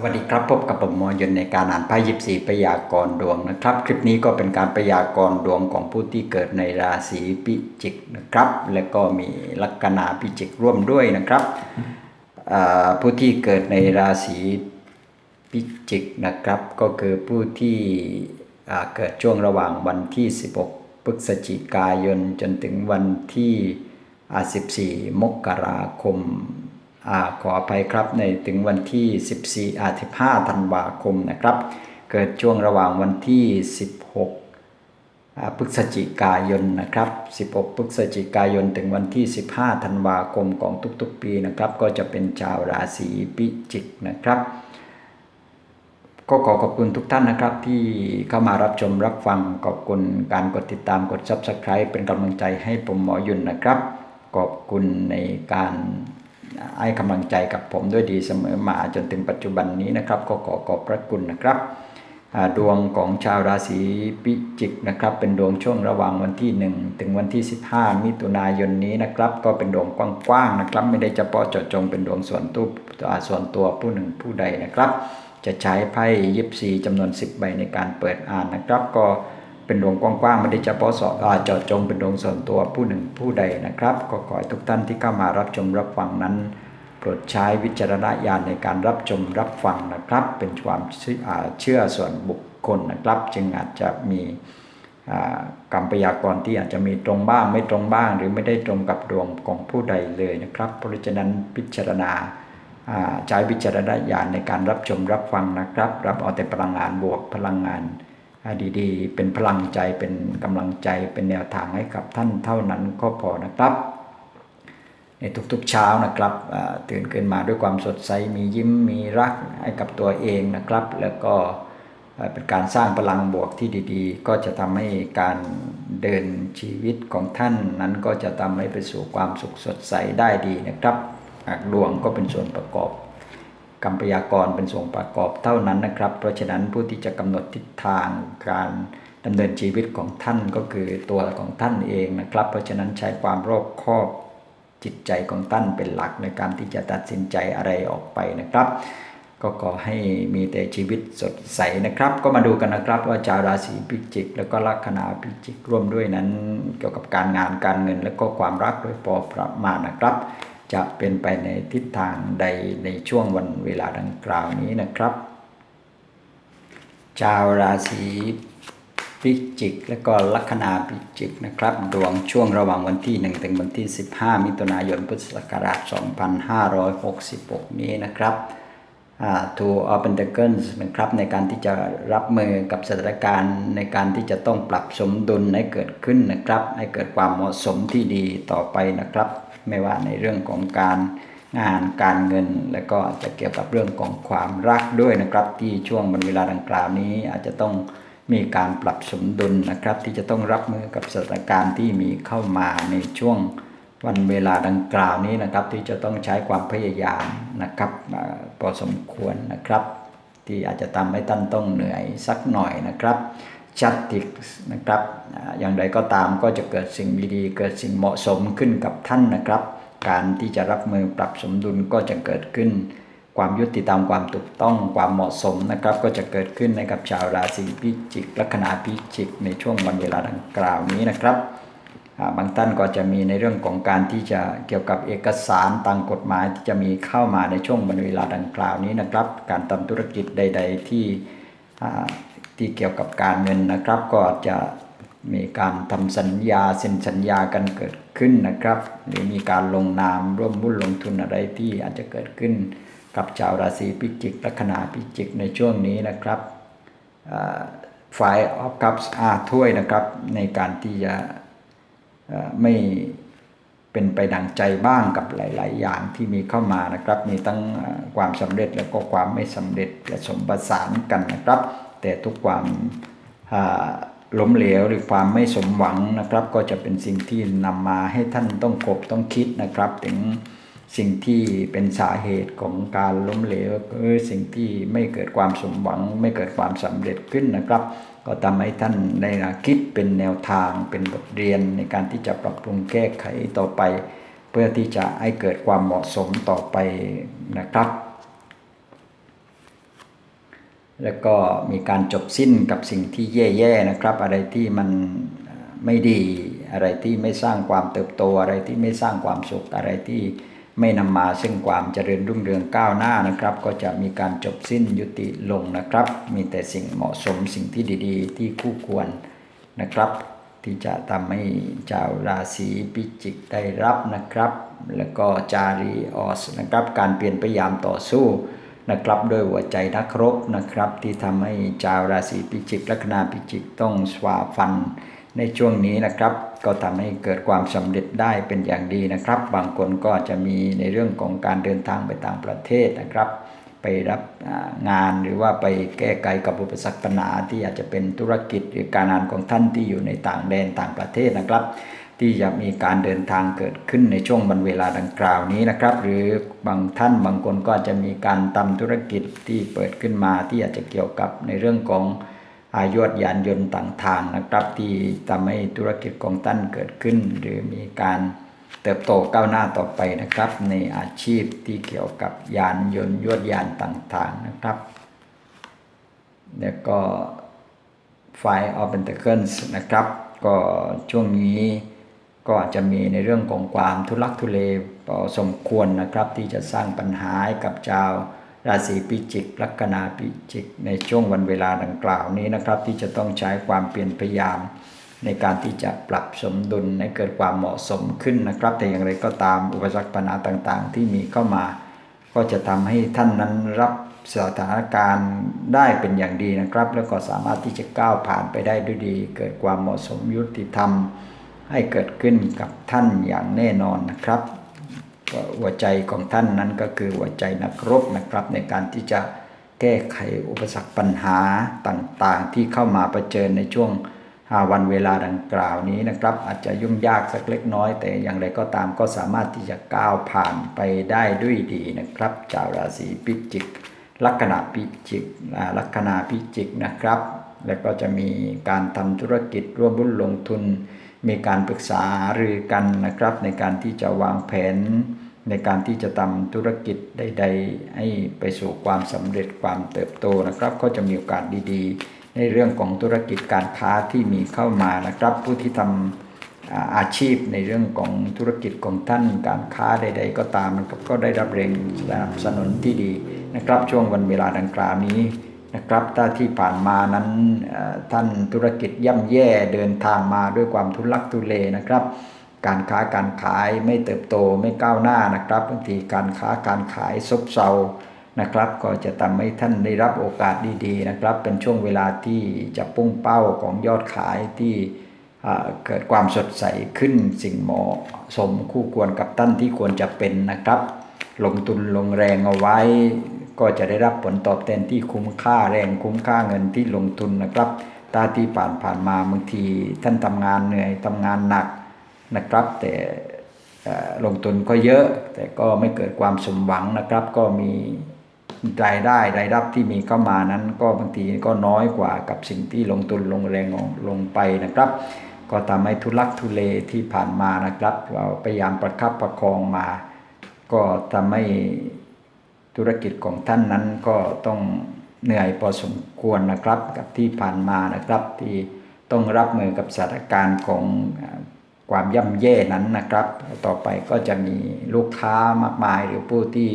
สวัสดีครับพบกับผมมอยนในการอ่านไพ่ยิบสีพยากรดวงนะครับ คลิปนี้ก็เป็นการพยากรดวงของผู้ที่เกิดในราศีพิจิกนะครับ และก็มีลัคนาพิจิกร่วมด้วยนะครับผู้ที่เกิดในราศีพิจิกนะครับ ก็คือผู้ที่เกิดช่วงระหว่างวันที่ 16 พฤศจิกายนจนถึงวันที่ 14 มกราคม ขออภัยครับในถึงวันที่ 14อา15ธันวาคมนะครับ เกิดช่วงระหว่างวันที่ 16พฤศจิกายนนะครับ 16พฤศจิกายนถึงวันที่ 15ธันวาคมของทุกๆ ปีนะครับ ก็จะเป็นชาวราศีพิจิกนะครับก็ขอขอบคุณทุกท่านนะครับ ที่เข้ามารับชมรับฟังขอบคุณการกดติดตามกด Subscribe เป็นกำลังใจให้ผมหมอยุ่นนะครับ ขอบคุณในการ ให้กำลังใจกับผมด้วยดีเสมอมาจนถึงปัจจุบันนี้นะครับ ก็ขอขอบพระคุณนะครับดวงของชาวราศีพิจิกนะครับ เป็นดวงช่วงระหว่างวันที่ 1 ถึงวันที่ 15 มิถุนายนนี้นะครับ ก็เป็นดวงกว้างๆนะครับ ไม่ได้เฉพาะเจาะจงเป็นดวงส่วนตัวส่วนตัวผู้หนึ่งผู้ใดนะครับ จะใช้ไพ่ยิบซีจำนวน 10 ใบในการเปิดอ่านนะครับ ก็ เป็นดวงกว้างๆไม่ได้เฉพาะเสอเจาะจงเป็นดวงส่วนตัวผู้หนึ่งผู้ใดนะครับ ก็ขอให้ทุกท่านที่เข้ามารับชมรับฟังนั้นโปรดใช้วิจารณญาณในการรับชมรับฟังนะครับ เป็นความเชื่อส่วนบุคคลนะครับ จึงอาจจะมีกรรมพยากรณ์ที่อาจจะมีตรงบ้างไม่ตรงบ้าง หรือไม่ได้ตรงกับดวงของผู้ใดเลยนะครับเพราะฉะนั้นพิจารณาใช้วิจารณญาณในการรับชมรับฟังนะครับ รับเอาแต่พลังงานบวกพลังงาน ดีๆ เป็นพลังใจเป็นกำลังใจเป็นแนวทางให้กับท่านเท่านั้นก็พอนะครับ ในทุกๆเช้านะครับตื่นขึ้นมาด้วยความสดใสมียิ้มมีรักให้กับตัวเองนะครับ แล้วก็เป็นการสร้างพลังบวกที่ดีๆ ก็จะทำให้การเดินชีวิตของท่านนั้นก็จะทำให้ไปสู่ความสุขสดใสได้ดีนะครับหากดวงก็เป็นส่วนประกอบ กรรมพยากรเป็นส่วนประกอบเท่านั้นนะครับ เพราะฉะนั้นผู้ที่จะกำหนดทิศทางการดำเนินชีวิตของท่านก็คือตัวของท่านเองนะครับ เพราะฉะนั้นใช้ความรอบคอบจิตใจของท่านเป็นหลักในการที่จะตัดสินใจอะไรออกไปนะครับ ก็ขอให้มีแต่ชีวิตสดใสนะครับ ก็มาดูกันนะครับว่าชาวราศีพิจิก แล้วก็ลัคนาพิจิกร่วมด้วยนั้น เกี่ยวกับการงานการเงิน และก็ความรักโดยพอประมาณนะครับ จะเป็นไปในทิศทางใดในช่วงวันเวลาดังกล่าวนี้นะครับ ชาวราศีพิจิก และก็ลัคนาพิจิกนะครับ ดวงช่วงระหว่างวันที่ 1 ถึงวันที่ 15 มิถุนายนพุทธศักราช 2566 นี้นะครับอ่า to open the guns นะครับในการที่จะรับมือกับสถานการณ์ในการที่จะต้องปรับสมดุลให้เกิดขึ้นนะครับ ให้เกิดความเหมาะสมที่ดีต่อไปนะครับ ไม่ว่าในเรื่องของการงานการเงิน และก็อาจจะเกี่ยวกับเรื่องของความรักด้วยนะครับ ที่ช่วงวันเวลาดังกล่าวนี้อาจจะต้องมีการปรับสมดุลนะครับ ที่จะต้องรับมือกับสถานการณ์ที่มีเข้ามาในช่วงวันเวลาดังกล่าวนี้นะครับ ที่จะต้องใช้ความพยายามนะครับพอสมควรนะครับ ที่อาจจะทำให้ท่านต้องเหนื่อยสักหน่อยนะครับ ชัดติกนะครับอย่างไรก็ตามก็จะเกิดสิ่งดีๆ เกิดสิ่งเหมาะสมขึ้นกับท่านนะครับ การที่จะรับมือปรับสมดุลก็จะเกิดขึ้น ความยุติธรรมความถูกต้องความเหมาะสมนะครับ ก็จะเกิดขึ้นในกับชาวราศีพิจิกลัคนาพิจิก ในช่วงวันเวลาดังกล่าวนี้นะครับบางท่านก็จะมีในเรื่องของการที่จะเกี่ยวกับเอกสารตามกฎหมายที่จะมีเข้ามาในช่วงวันเวลาดังกล่าวนี้นะครับ การทำธุรกิจใด ๆ ที่ ที่เกี่ยวกับการเงินนะครับ ก็อาจจะมีการทำสัญญาเซ็นสัญญากันเกิดขึ้นนะครับ หรือมีการลงนามร่วมหุ้นลงทุนอะไรที่อาจจะเกิดขึ้น กับชาวราศีพิจิกลัคนาพิจิกในช่วงนี้นะครับฝ่ายออฟคัพอาถ้วยนะครับ ในการที่จะไม่เป็นไปดังใจบ้างกับหลาย ๆ อย่างที่มีเข้ามานะครับ มีทั้งความสำเร็จแล้วก็ความไม่สำเร็จผสมผสานกันนะครับ แต่ทุกความล้มเหลวหรือความไม่สมหวังนะครับ ก็จะเป็นสิ่งที่นำมาให้ท่านต้องกบต้องคิดนะครับ ถึงสิ่งที่เป็นสาเหตุของการล้มเหลวคือสิ่งที่ไม่เกิดความสมหวัง ไม่เกิดความสำเร็จขึ้นนะครับ ก็ทำให้ท่านได้คิดเป็นแนวทางเป็นบทเรียนในการที่จะปรับปรุงแก้ไขต่อไป เพื่อที่จะให้เกิดความเหมาะสมต่อไปนะครับ แล้วก็มีการจบสิ้นกับสิ่งที่แย่ๆนะครับ อะไรที่มันไม่ดีอะไรที่ไม่สร้างความเติบโตอะไรที่ไม่สร้างความสุขอะไรที่ไม่นำมาซึ่งความเจริญรุ่งเรืองก้าวหน้านะครับ ก็จะมีการจบสิ้นยุติลงนะครับ มีแต่สิ่งเหมาะสมสิ่งที่ดีๆ ที่คู่ควรนะครับ ที่จะทำให้ชาวราศีพิจิกได้รับนะครับ แล้วก็จารีออสนะครับ การเปลี่ยนพยายามต่อสู้ นะครับด้วยหัวใจนักรบนะครับ ที่ทำให้ชาวราศีพิจิกลัคนาพิจิกต้องสวาฟันในช่วงนี้นะครับ ก็ทำให้เกิดความสำเร็จได้เป็นอย่างดีนะครับ บางคนก็จะมีในเรื่องของการเดินทางไปต่างประเทศนะครับ ไปรับงานหรือว่าไปแก้ไขกับอุปสรรคปัญหาที่อาจจะเป็นธุรกิจหรือการงานของท่านที่อยู่ในต่างแดนต่างประเทศนะครับ ที่จะมีการเดินทางเกิดขึ้นในช่วงวันเวลาดังกล่าวนี้นะครับ หรือบางท่านบางคนก็จะมีการทำธุรกิจที่เปิดขึ้นมาที่อาจจะเกี่ยวกับในเรื่องของอายวดยานยนต์ต่างๆนะครับ ที่ทำให้ธุรกิจของท่านเกิดขึ้น หรือมีการเติบโตก้าวหน้าต่อไปนะครับ ในอาชีพที่เกี่ยวกับยานยนต์ยวดยานต่างๆนะครับ แล้วก็ Five of Pentacles นะครับ ก็ช่วงนี้ ก็อาจจะมีในเรื่องของความทุลักทุเลพอสมควรนะครับ ที่จะสร้างปัญหาให้กับชาวราศีพิจิกลัคนาพิจิก ในช่วงวันเวลาดังกล่าวนี้นะครับ ที่จะต้องใช้ความเปลี่ยนพยายาม ในการที่จะปรับสมดุลให้เกิดความเหมาะสมขึ้นนะครับ แต่อย่างไรก็ตามอุปสรรคปัญหาต่างๆ ที่มีเข้ามา ก็จะทำให้ท่านนั้นรับสถานการณ์ได้เป็นอย่างดีนะครับ แล้วก็สามารถที่จะก้าวผ่านไปได้ด้วยดี เกิดความเหมาะสมยุติธรรม ให้เกิดขึ้นกับท่านอย่างแน่นอนนะครับหัวใจของท่านนั้นก็คือหัวใจนักรบนะครับ ในการที่จะแก้ไขอุปสรรคปัญหาต่างๆ ที่เข้ามาประเจิญในช่วงวันเวลาดังกล่าวนี้นะครับ อาจจะยุ่งยากสักเล็กน้อย แต่อย่างไรก็ตามก็สามารถที่จะก้าวผ่านไปได้ด้วยดีนะครับชาวราศีพิจิก ลัคนาพิจิกลัคนาพิจิกนะครับ แล้วก็จะมีการทำธุรกิจร่วมบุญลงทุน มีการปรึกษาหรือกันนะครับ ในการที่จะวางแผน ในการที่จะทำธุรกิจใด ๆ ให้ไปสู่ความสำเร็จความเติบโตนะครับ ก็จะมีโอกาสดีๆ ในเรื่องของธุรกิจการค้าที่มีเข้ามานะครับ ผู้ที่ทำอาชีพในเรื่องของธุรกิจของท่านการค้าใด ๆ ก็ตามนะครับก็ได้รับแรงสนับสนุนที่ดีนะครับ ช่วงวันเวลาดังกล่าวนี้ นะครับถ้าที่ผ่านมานั้นท่านธุรกิจย่ำแย่เดินทางมาด้วยความทุลักทุเลนะครับ การค้าการขายไม่เติบโตไม่ก้าวหน้านะครับบางทีการค้าการขายซบเซานะครับ ก็จะทำให้ท่านได้รับโอกาสดีๆนะครับ เป็นช่วงเวลาที่จะพุ่งเป้าของยอดขายที่เกิดความสดใสขึ้นสิ่งเหมาะสมคู่ควรกับท่านที่ควรจะเป็นนะครับ ลงทุนลงแรงเอาไว้ ก็จะได้รับผลตอบแทนที่คุ้มค่าแรงคุ้มค่าเงินที่ลงทุนนะครับตาที่ผ่านผ่านมาบางทีท่านทำงานเหนื่อยทำงานหนักนะครับ แต่ลงทุนก็เยอะ แต่ก็ไม่เกิดความสมหวังนะครับ ก็มีรายได้รายรับที่มีเข้ามานั้น ก็บางทีก็น้อยกว่ากับสิ่งที่ลงทุนลงแรงลงไปนะครับ ก็ทำให้ทุลักทุเลที่ผ่านมานะครับ เราพยายามประคับประคองมา ก็ทำให้ธุรกิจของท่านนั้นก็ต้องเหนื่อยพอสมควรนะครับกับที่ผ่านมานะครับ ที่ต้องรับมือกับสถานการณ์ของความย่ำแย่นั้นนะครับ ต่อไปก็จะมีลูกค้ามากมายหรือผู้ที่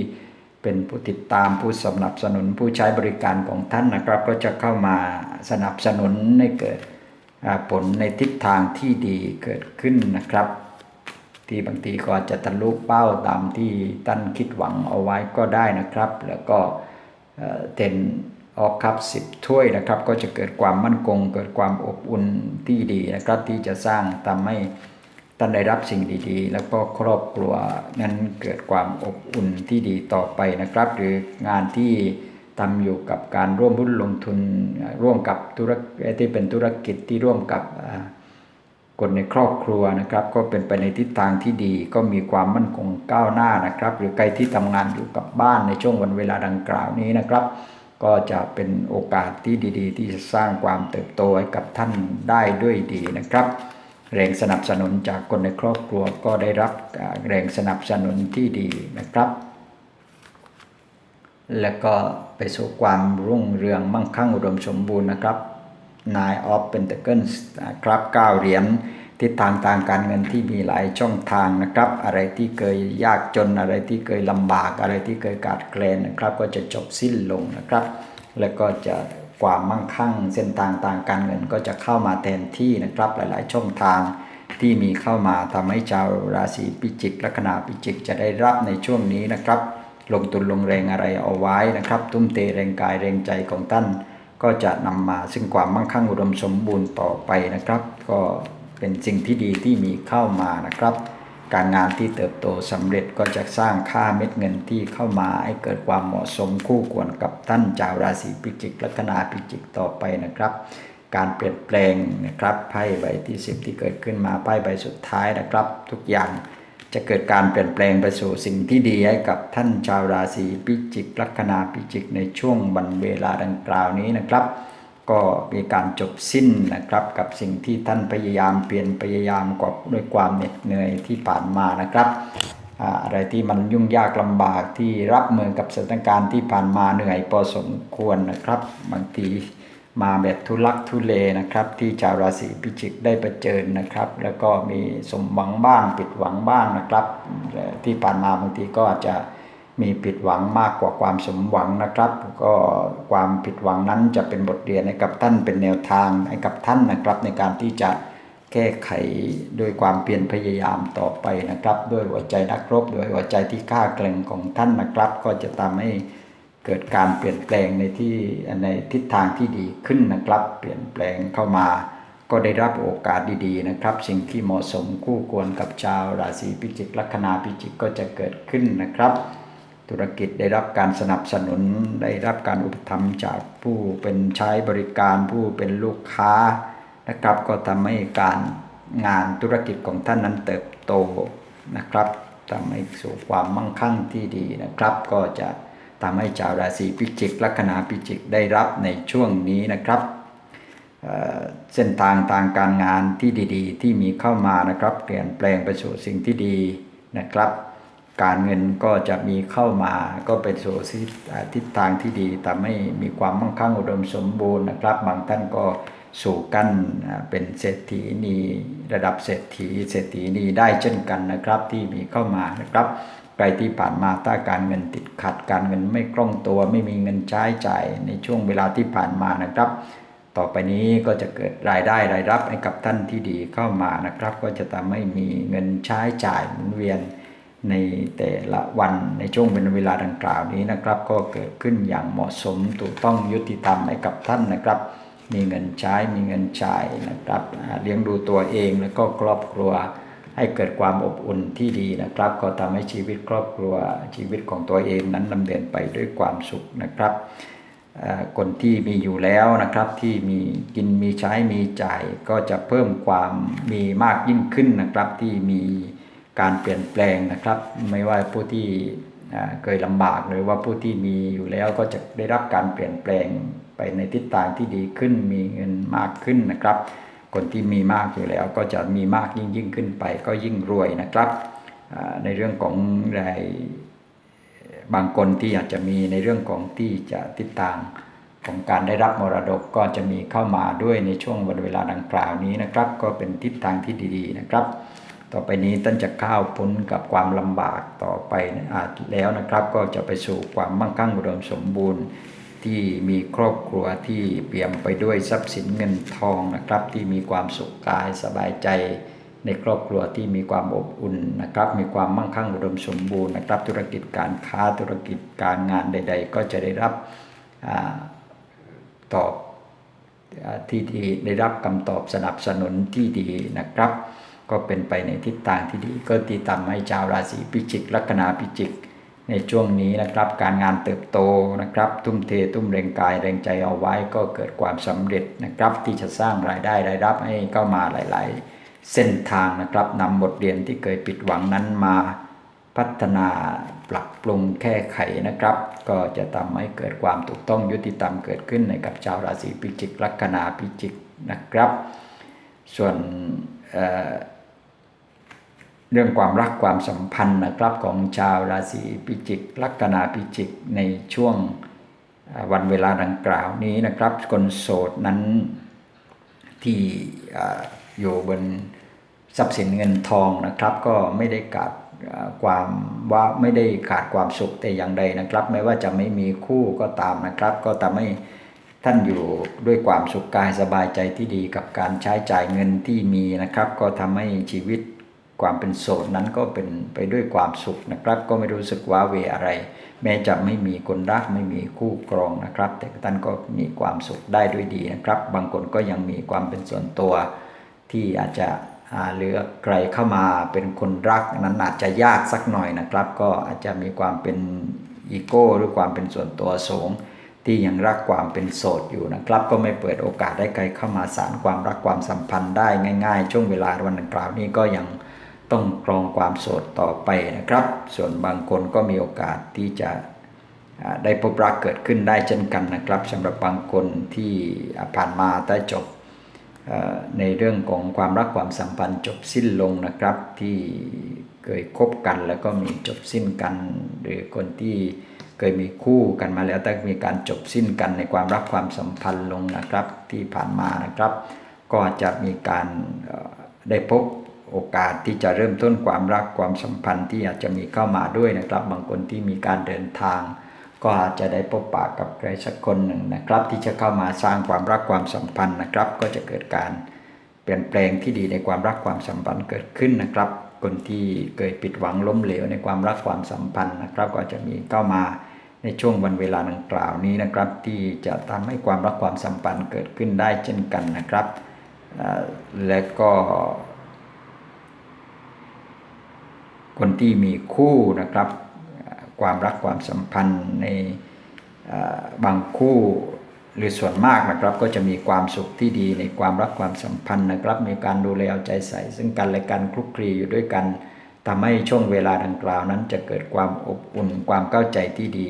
เป็นผู้ติดตามผู้สนับสนุนผู้ใช้บริการของท่านนะครับ ก็จะเข้ามาสนับสนุนให้เกิดผลในทิศทางที่ดีเกิดขึ้นนะครับ ที่บางทีก็อาจจะทะลุเป้าตามที่ท่านคิดหวังเอาไว้ก็ได้นะครับ แล้วก็เต็นออกคับสิบถ้วยนะครับ ก็จะเกิดความมั่นคง เกิดความอบอุ่นที่ดีนะครับ ที่จะสร้างทำให้ท่านได้รับสิ่งดีๆ แล้วก็ครอบครัวนั้นเกิดความอบอุ่นที่ดีต่อไปนะครับ หรืองานที่ทำอยู่กับการร่วมหุ้นลงทุนร่วมกับธุรกิจที่เป็นธุรกิจที่ร่วมกับ คนในครอบครัวนะครับ ก็เป็นไปในทิศทางที่ดี ก็มีความมั่นคงก้าวหน้านะครับ หรือใครที่ทำงานอยู่กับบ้านในช่วงวันเวลาดังกล่าวนี้นะครับ ก็จะเป็นโอกาสที่ดี ๆ ที่จะสร้างความเติบโตให้กับท่านได้ด้วยดีนะครับแรงสนับสนุนจากคนในครอบครัวก็ได้รับแรงสนับสนุนที่ดีนะครับ แล้วก็ไปสู่ความรุ่งเรืองมั่งคั่งอุดมสมบูรณ์นะครับ Nine of Pentacles ครับ9เหรียญทิศทางทางการเงินที่มีหลายช่องทางนะครับ อะไรที่เคยยากจนอะไรที่เคยลำบากอะไรที่เคยขาดแคลนนะครับ ก็จะจบสิ้นลงนะครับ แล้วก็จะความมั่งคั่งเส้นทางทางการเงินก็จะเข้ามาแทนที่นะครับหลาย ๆ ช่องทางที่มีเข้ามาทำให้ชาวราศีพิจิกลัคนาพิจิกจะได้รับในช่วงนี้นะครับ ลงทุนลงแรงอะไรเอาไว้นะครับ ทุ่มเทแรงกายแรงใจของท่าน ก็จะนำมาซึ่งความมั่งคั่งอุดมสมบูรณ์ต่อไปนะครับ ก็เป็นสิ่งที่ดีที่มีเข้ามานะครับ การงานที่เติบโตสำเร็จก็จะสร้างค่าเม็ดเงินที่เข้ามาให้เกิดความเหมาะสมคู่ควรกับท่านชาวราศีพิจิกลัคนาพิจิกต่อไปนะครับ การเปลี่ยนแปลงนะครับไพ่ใบที่ 10 ที่เกิดขึ้นมาไพ่ใบสุดท้ายนะครับ ทุกอย่าง จะเกิดการเปลี่ยนแปลงไปสู่สิ่งที่ดีให้กับท่านชาวราศีพิจิกลัคนาพิจิกในช่วงวันเวลาดังกล่าวนี้นะครับ ก็มีการจบสิ้นนะครับกับสิ่งที่ท่านพยายามเปลี่ยนพยายามกอบด้วยความเหน็ดเหนื่อยที่ผ่านมานะครับอ่าอะไรที่มันยุ่งยากลำบากที่รับมือกับสถานการณ์ที่ผ่านมาเหนื่อยพอสมควรนะครับ บางที มาแบบทุลักทุเลนะครับ ที่ชาวราศีพิจิกได้ประเจิญนะครับ แล้วก็มีสมหวังบ้างผิดหวังบ้างนะครับ ที่ผ่านมาบางทีก็อาจจะมีผิดหวังมากกว่าความสมหวังนะครับ ก็ความผิดหวังนั้นจะเป็นบทเรียนให้กับท่านเป็นแนวทางให้กับท่านนะครับ ในการที่จะแก้ไขด้วยความเปลี่ยนพยายามต่อไปนะครับ ด้วยหัวใจนักรบด้วยหัวใจที่กล้าแกร่งของท่านนะครับ ก็จะทำให้ เกิดการเปลี่ยนแปลงในที่ในทิศทางที่ดีขึ้นนะครับ เปลี่ยนแปลงเข้ามาก็ได้รับโอกาสดีๆนะครับ สิ่งที่เหมาะสมคู่ควรกับชาวราศีพิจิกลัคนาพิจิกก็จะเกิดขึ้นนะครับ ธุรกิจได้รับการสนับสนุนได้รับการอุปถัมภ์จากผู้เป็นใช้บริการผู้เป็นลูกค้านะครับ ก็ทำให้การงานธุรกิจของท่านนั้นเติบโตนะครับทำให้สู่ความมั่งคั่งที่ดีนะครับ ก็จะ ทำให้ชาวราศีพิจิกลัคนาพิจิกได้รับในช่วงนี้นะครับเเส้นทางทางการงานที่ดีๆ ที่มีเข้ามานะครับเปลี่ยนแปลงไปสู่สิ่งที่ดีนะครับ การเงินก็จะมีเข้ามาก็เป็นสู่ทิศทางที่ดีทำให้มีความมั่งคั่งอุดมสมบูรณ์นะครับ บางท่านก็สู่กั้นเป็นเศรษฐีนีระดับเศรษฐีเศรษฐีนีได้เช่นกันนะครับที่มีเข้ามานะครับ ใครที่ผ่านมาถ้าการเงินติดขัดการเงินไม่คล่องตัว ไม่มีเงินใช้จ่ายในช่วงเวลาที่ผ่านมานะครับ ต่อไปนี้ก็จะเกิดรายได้รายรับให้กับท่านที่ดีเข้ามานะครับ ก็จะทำให้มีเงินใช้จ่ายหมุนเวียนในแต่ละวันในช่วงเป็นเวลาดังกล่าวนี้นะครับ ก็เกิดขึ้นอย่างเหมาะสมถูกต้องยุติธรรมให้กับท่านนะครับ มีเงินใช้มีเงินจ่ายนะครับเลี้ยงดูตัวเองแล้วก็ครอบครัว ให้เกิดความอบอุ่นที่ดีนะครับ ก็ทำให้ชีวิตครอบครัวชีวิตของตัวเองนั้นดำเนินไปด้วยความสุขนะครับคนที่มีอยู่แล้วนะครับที่มีกินมีใช้มีจ่ายก็จะเพิ่มความมีมากยิ่งขึ้นนะครับ ที่มีการเปลี่ยนแปลงนะครับ ไม่ว่าผู้ที่เคยลำบากหรือว่าผู้ที่มีอยู่แล้วก็จะได้รับการเปลี่ยนแปลงไปในทิศทางที่ดีขึ้น มีเงินมากขึ้นนะครับ คนที่มีมากอยู่แล้วก็จะมีมากยิ่งยิ่งขึ้นไป ก็ยิ่งรวยนะครับ ในเรื่องของรายบางคนที่อาจจะมีในเรื่องของที่จะติดตามของการได้รับมรดกก็จะมีเข้ามาด้วยในช่วงวันเวลาดังกล่าวนี้นะครับ ก็เป็นทิศทางที่ดีๆนะครับ ต่อไปนี้ท่านจะก้าวพ้นกับความลำบากต่อไปอาจแล้วนะครับ ก็จะไปสู่ความมั่งคั่งอุดมสมบูรณ์ ที่มีครอบครัวที่เปี่ยมไปด้วยทรัพย์สินเงินทองนะครับ ที่มีความสุขกายสบายใจ ในครอบครัวที่มีความอบอุ่นนะครับ มีความมั่งคั่งอุดมสมบูรณ์นะครับ ธุรกิจการค้าธุรกิจการงานใด ๆ ก็จะได้รับอตอบที่ดีได้รับคำตอบสนับสนุนที่ดีนะครับ ก็เป็นไปในทิศทางที่ดี ก็ที่ทำให้ชาวราศีพิจิกลัคนาพิจิก ในช่วงนี้นะครับ การงานเติบโตนะครับ ทุ่มเททุ่มแรงกายแรงใจเอาไว้ก็เกิดความสำเร็จนะครับ ที่จะสร้างรายได้รายรับให้เข้ามาหลาย ๆ เส้นทางนะครับนำบทเรียนที่เคยผิดหวังนั้นมาพัฒนาปรับปรุงแก้ไขนะครับ ก็จะทำให้เกิดความถูกต้องยุติธรรมเกิดขึ้นในกับชาวราศีพิจิกลัคนาพิจิกนะครับ ส่วน เรื่องความรักความสัมพันธ์นะครับของชาวราศีพิจิก ลัคนาพิจิกในช่วงวันเวลาดังกล่าวนี้นะครับ คนโสดนั้นที่อยู่บนทรัพย์สินเงินทองนะครับ ก็ไม่ได้ขาดความว่าไม่ได้ขาดความสุขแต่อย่างใดนะครับ ไม่ว่าจะไม่มีคู่ก็ตามนะครับ ก็ทำให้ท่านอยู่ด้วยความสุขกายสบายใจที่ดีกับการใช้จ่ายเงินที่มีนะครับ ก็ทำให้ชีวิต ความเป็นโสดนั้นก็เป็นไปด้วยความสุขนะครับ ก็ไม่รู้สึกว้าเวอะไร แม้จะไม่มีคนรักไม่มีคู่ครองนะครับ แต่ท่านก็มีความสุขได้ด้วยดีนะครับ บางคนก็ยังมีความเป็นส่วนตัว ที่อาจจะหรือใครเข้ามาเป็นคนรักนั้นอาจจะยากสักหน่อยนะครับ ก็อาจจะมีความเป็นอีโก้หรือความเป็นส่วนตัวสูงที่ยังรักความเป็นโสดอยู่นะครับ ก็ไม่เปิดโอกาสได้ใครเข้ามาสารความรักความสัมพันธ์ได้ง่าย ๆ ช่วงเวลาวันดังกล่าวนี้ก็ยัง ต้องกรองความโสดต่อไปนะครับ ส่วนบางคนก็มีโอกาสที่จะได้พบรักเกิดขึ้นได้เช่นกันนะครับสำหรับบางคนที่ผ่านมาได้จบในเรื่องของความรักความสัมพันธ์จบสิ้นลงนะครับที่เคยคบกันแล้วก็มีจบสิ้นกัน หรือคนที่เคยมีคู่กันมาแล้วแต่มีการจบสิ้นกันในความรักความสัมพันธ์ลงนะครับที่ผ่านมานะครับ ก็จะมีการได้พบ โอกาสที่จะเริ่มต้นความรักความสัมพันธ์ที่อาจจะมีเข้ามาด้วยนะครับ บางคนที่มีการเดินทาง ก็อาจจะได้พบปะกับใครสักคนหนึ่งนะครับ ที่จะเข้ามาสร้างความรักความสัมพันธ์นะครับ ก็จะเกิดการเปลี่ยนแปลงที่ดีในความรักความสัมพันธ์เกิดขึ้นนะครับ คนที่เคยปิดหวังล้มเหลวในความรักความสัมพันธ์นะครับ ก็จะมีเข้ามาในช่วงวันเวลาดังกล่าวนี้นะครับ ที่จะทำให้ความรักความสัมพันธ์เกิดขึ้นได้เช่นกันนะครับและก็ คนที่มีคู่นะครับ ความรักความสัมพันธ์ในบางคู่หรือส่วนมากนะครับ ก็จะมีความสุขที่ดีในความรักความสัมพันธ์นะครับ มีการดูแลเอาใจใส่ ซึ่งกันและกันคลุกคลีอยู่ด้วยกันทำให้ช่วงเวลาดังกล่าวนั้น จะเกิดความอบอุ่นความเข้าใจที่ดี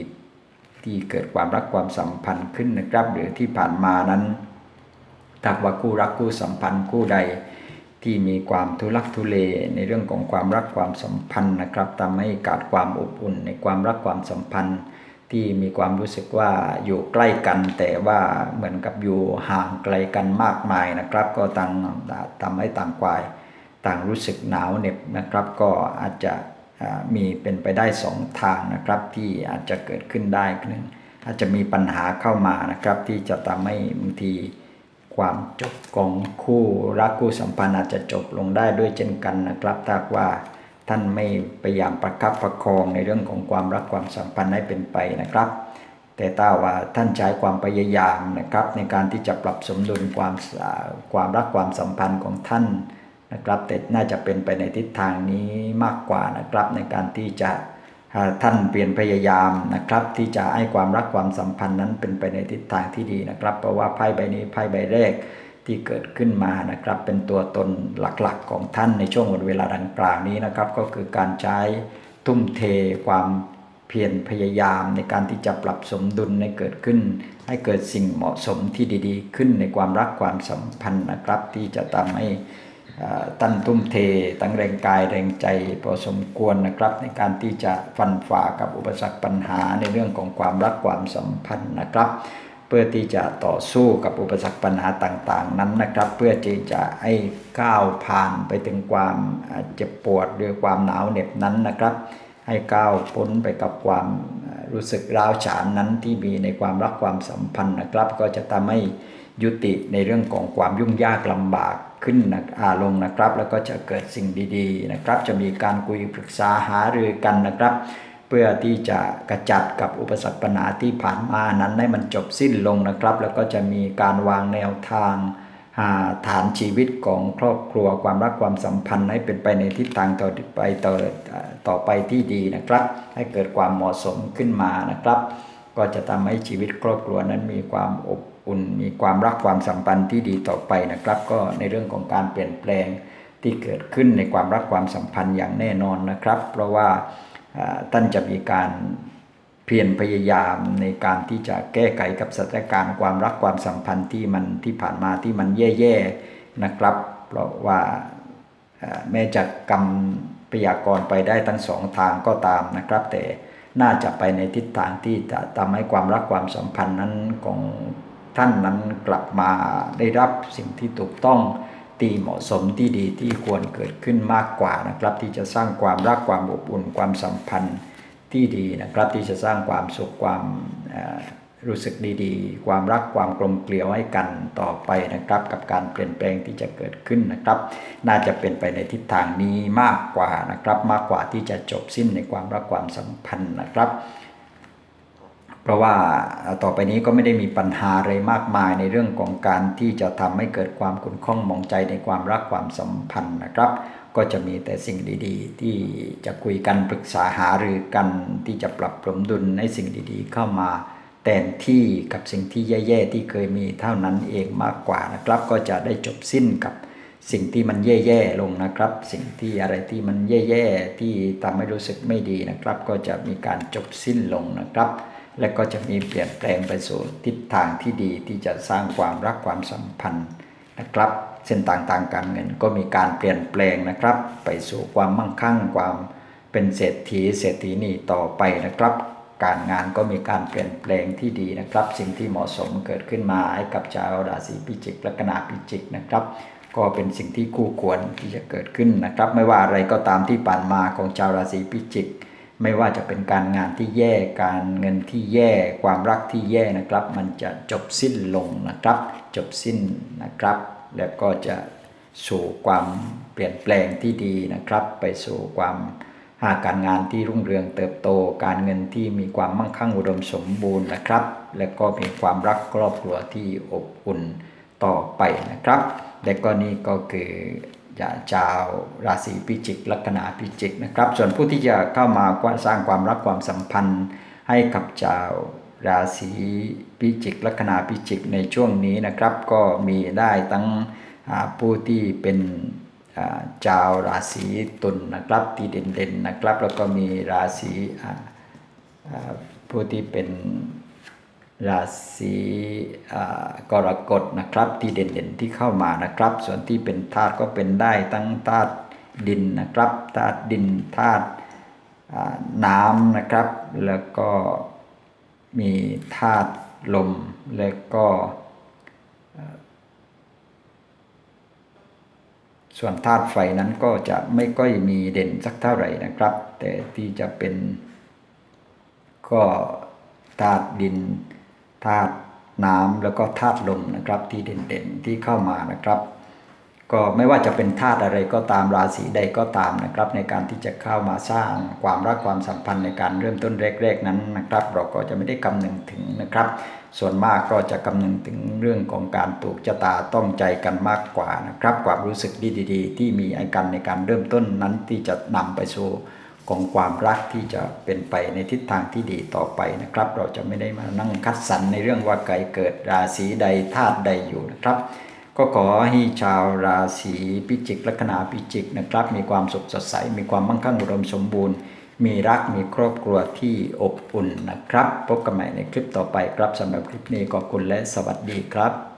ที่เกิดความรักความสัมพันธ์ขึ้นนะครับ หรือที่ผ่านมานั้นถ้าว่าคู่รักคู่สัมพันธ์คู่ใด ที่มีความทุลักทุเลในเรื่องของความรักความสัมพันธ์นะครับทำให้กาดความอบอุ่นในความรักความสัมพันธ์ ที่มีความรู้สึกว่าอยู่ใกล้กัน แต่ว่าเหมือนกับอยู่ห่างไกลกันมากมายนะครับ ก็ต่างทำให้ต่างควาย ต่างรู้สึกหนาวเหน็บนะครับ ก็อาจจะมีเป็นไปได้สองทางนะครับ ที่อาจจะเกิดขึ้นได้หนึ่งอาจจะมีปัญหาเข้ามานะครับ ที่จะทำให้บางที ความจบของคู่รักคู่สัมพันธ์อาจจะจบลงได้ด้วยเช่นกันนะครับถ้าว่าท่านไม่พยายามประคับประคองในเรื่องของความรักความสัมพันธ์ให้เป็นไปนะครับ แต่ถ้าว่าท่านใช้ความพยายามนะครับ ในการที่จะปรับสมดุลความความรักความสัมพันธ์ของท่านนะครับแต่น่าจะเป็นไปในทิศทางนี้มากกว่านะครับในการที่จะ ท่านเปลี่ยนพยายามนะครับ ที่จะให้ความรักความสัมพันธ์นั้นเป็นไปในทิศทางที่ดีนะครับ เพราะว่าไพ่ใบนี้ไพ่ใบแรกที่เกิดขึ้นมานะครับ เป็นตัวตนหลักๆของท่านในช่วงวันเวลาดังกล่าวนี้นะครับ ก็คือการใช้ทุ่มเทความเพียรพยายามในการที่จะปรับสมดุลในเกิดขึ้น ให้เกิดสิ่งเหมาะสมที่ดี ๆ ขึ้นในความรักความสัมพันธ์นะครับ ที่จะทำให้ ตั้นทุ่มเทตั้งแรงกายแรงใจพอสมควรนะครับ ในการที่จะฟันฝ่ากับอุปสรรคปัญหาในเรื่องของความรักความสัมพันธ์นะครับ เพื่อที่จะต่อสู้กับอุปสรรคปัญหาต่างๆ นั้นนะครับ เพื่อที่จะให้ก้าวผ่านไปถึงความเจ็บปวดหรือความหนาวเหน็บนั้นนะครับ ให้ก้าวพ้นไปกับความรู้สึกร้าวฉานนั้นที่มีในความรักความสัมพันธ์นะครับ ก็จะทำให้ยุติในเรื่องของความยุ่งยากลำบาก ขึ้นนะอาลงนะครับ แล้วก็จะเกิดสิ่งดีๆนะครับ จะมีการคุยปรึกษาหารือกันนะครับ เพื่อที่จะกระจัดกับอุปสรรคปัญหาที่ผ่านมานั้นให้มันจบสิ้นลงนะครับ แล้วก็จะมีการวางแนวทางาฐานชีวิตของครอบครัวความรักความสัมพันธ์ให้เป็นไปในทิศทางต่อไปต่อต่อไปที่ดีนะครับ ให้เกิดความเหมาะสมขึ้นมานะครับ ก็จะทำให้ชีวิตครอบครัวนั้นมีความอบ อุ่นมีความรักความสัมพันธ์ที่ดีต่อไปนะครับ ก็ในเรื่องของการเปลี่ยนแปลงที่เกิดขึ้นในความรักความสัมพันธ์อย่างแน่นอนนะครับ เพราะว่าท่านจะมีการเพียรพยายามในการที่จะแก้ไขกับสถานการณ์ความรักความสัมพันธ์ที่มันที่ผ่านมาที่มันแย่ๆนะครับ เพราะว่าแม้จะกรรมพยากรณ์ไปได้ทั้งสองทางก็ตามนะครับ แต่น่าจะไปในทิศทางที่จะทำให้ความรักความสัมพันธ์นั้นของ ท่านนั้นกลับมาได้รับสิ่งที่ถูกต้องที่เหมาะสมที่ดีที่ควรเกิดขึ้นมากกว่านะครับ ที่จะสร้างความรักความอบอุ่นความสัมพันธ์ที่ดีนะครับ ที่จะสร้างความสุขความรู้สึกดีๆ ความรักความกลมเกลียวให้กันต่อไปนะครับ กับการเปลี่ยนแปลงที่จะเกิดขึ้นนะครับ น่าจะเป็นไปในทิศทางนี้มากกว่านะครับ มากกว่าที่จะจบสิ้นในความรักความสัมพันธ์นะครับ เพราะว่าต่อไปนี้ก็ไม่ได้มีปัญหาอะไรมากมายในเรื่องของการที่จะทำให้เกิดความขุ่นข้องมองใจในความรักความสัมพันธ์นะครับ ก็จะมีแต่สิ่งดีๆ ที่จะคุยกันปรึกษาหารือกันที่จะปรับปรุงดุลในสิ่งดีๆ เข้ามาแทนที่กับสิ่งที่แย่ๆที่เคยมีเท่านั้นเองมากกว่านะครับ ก็จะได้จบสิ้นกับสิ่งที่มันแย่ๆลงนะครับ สิ่งที่อะไรที่มันแย่ๆที่ทำให้รู้สึกไม่ดีนะครับ ก็จะมีการจบสิ้นลงนะครับ และก็จะมีเปลี่ยนแปลงไปสู่ทิศทางที่ดีที่จะสร้างความรักความสัมพันธ์นะครับ เส้นต่างทางการเงินก็มีการเปลี่ยนแปลงนะครับ ไปสู่ความมั่งคั่งความเป็นเศรษฐีเศรษฐีนีต่อไปนะครับ การงานก็มีการเปลี่ยนแปลงที่ดีนะครับ สิ่งที่เหมาะสมเกิดขึ้นมาให้กับชาวราศีพิจิกลัคนาพิจิกนะครับก็เป็นสิ่งที่คู่ควรที่จะเกิดขึ้นนะครับ ไม่ว่าอะไรก็ตามที่ผ่านมาของชาวราศีพิจิก ไม่ว่าจะเป็นการงานที่แย่การเงินที่แย่ความรักที่แย่นะครับ มันจะจบสิ้นลงนะครับ จบสิ้นนะครับ แล้วก็จะสู่ความเปลี่ยนแปลงที่ดีนะครับ ไปสู่ความหาการงานที่รุ่งเรืองเติบโต การเงินที่มีความมั่งคั่งอุดมสมบูรณ์นะครับ และก็มีความรักครอบครัวที่อบอุ่นต่อไปนะครับ และก็นี่ก็คือ ชาวราศีพิจิกลัคนาพิจิกนะครับ ส่วนผู้ที่จะเข้ามาสร้างความรักความสัมพันธ์ให้กับชาวราศีพิจิกลัคนาพิจิกในช่วงนี้นะครับ ก็มีได้ทั้งผู้ที่เป็นชาวราศีตุลนะครับที่เด่นๆนะครับ แล้วก็มีราศีผู้ที่เป็น ราศีกรกฎนะครับ ที่เด่นๆที่เข้ามานะครับ ส่วนที่เป็นธาตุก็เป็นได้ทั้งธาตุดินนะครับธาตุดินธาตุน้ำนะครับ แล้วก็มีธาตุลมแล้วก็ส่วนธาตุไฟนั้นก็จะไม่ค่อยมีเด่นสักเท่าไหร่นะครับ แต่ที่จะเป็นก็ธาตุดิน ธาตุน้ำแล้วก็ธาตุลมนะครับที่เด่นๆที่เข้ามานะครับ ก็ไม่ว่าจะเป็นธาตุอะไรก็ตามราศีใดก็ตามนะครับ ในการที่จะเข้ามาสร้างความรักความสัมพันธ์ในการเริ่มต้นแรก ๆ นั้นนะครับ เราก็จะไม่ได้คำนึงถึงนะครับ ส่วนมากก็จะคำนึงถึงเรื่องของการถูกชะตาต้องใจกันมากกว่านะครับ ความรู้สึกดีๆ ที่มีให้กันในการเริ่มต้นนั้นที่จะนำไปสู่ ของความรักที่จะเป็นไปในทิศทางที่ดีต่อไปนะครับ เราจะไม่ได้มานั่งคัดสรรในเรื่องว่าใครเกิดราศีใดธาตุใดอยู่นะครับ ก็ขอให้ชาวราศีพิจิกลัคนาพิจิกนะครับ มีความสุขสดใส มีความมั่งคั่งอุดมสมบูรณ์ มีรักมีครอบครัวที่อบอุ่นนะครับ พบกันใหม่ในคลิปต่อไปครับสำหรับคลิปนี้ขอบคุณและสวัสดีครับ